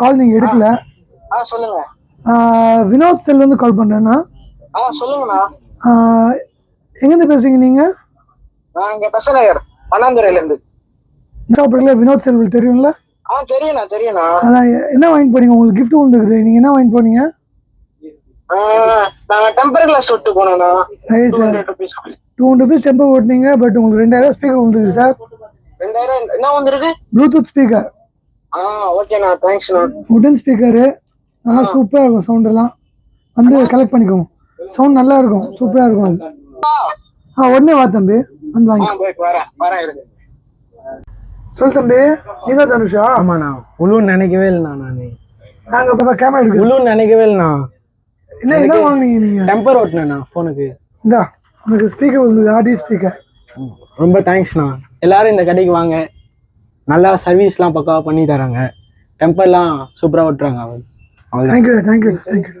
கால் நீங்கள் எடுக்கல. சொல்லுங்க. வினோத் செல் வந்து கால் ஆ சொல்லுங்கண்ணா. எங்கேருந்து பேசுறீங்க நீங்கள் நான் இங்க பெசநகர் பன்னாந்துறையில இருந்து வினோத் செல்வல் தெரியும்ல? ஆ தெரியுண்ணா தெரியுண்ணா அதான் என்ன வாங்கிட்டு போனீங்க? உங்களுக்கு gift வந்துருக்குது நீங்கள் என்ன வாங்கிட்டு போனீங்க? நாங்க டெம்பர் கிளாஸ் விட்டு போனோம்ண்ணா. சரி sir. Two hundred rupees tempo ஓட்டினீங்க but உங்களுக்கு ரெண்டாயிரம் ஸ்பீக்கர் வந்துருக்கு சார் ரெண்டாயிரம் என்ன வந்திருக்கு ப்ளூடூத் ஸ்பீக்கர் உடன் ஸ்பீக்கரு நல்லா சூப்பராக இருக்கும் சவுண்ட் எல்லாம். வந்து கலெக்ட் பண்ணிக்கோங்க. சவுண்ட் நல்லா இருக்கும் சூப்பராக இருக்கும் அது. ஆ. உடனே வா தம்பி. வந்து வாங்கி சொல் தம்பி நீதான் தனுஷா? ஆமாண்ணா. உழுன்னு நினைக்கவே இல்லைண்ணா நான். நாங்கள் இப்போ கேமரா எடுக்கிறோம் உழுன்னு நினைக்கவே இல்லைண்ணா. என்ன என்ன வாங்குனீங்க நீங்கள் டெம்பர் ஓட்டினேண்ணா ஃபோனுக்கு இந்தா உங்களுக்கு ஸ்பீக்கர் வந்து ஆடி ஸ்பீக்கர் ரொம்ப தேங்க்ஸ்ண்ணா எல்லாரும் இந்த கடைக்கு வாங்க. நல்லா சர்வீஸ்லாம் பக்காவாக பண்ணி தராங்க. டெம்பர்லாம் சூப்பராக ஓட்டுறாங்க அவர். அவ்வளோ தேங்க்யூ தேங்க்யூ தேங்க்யூ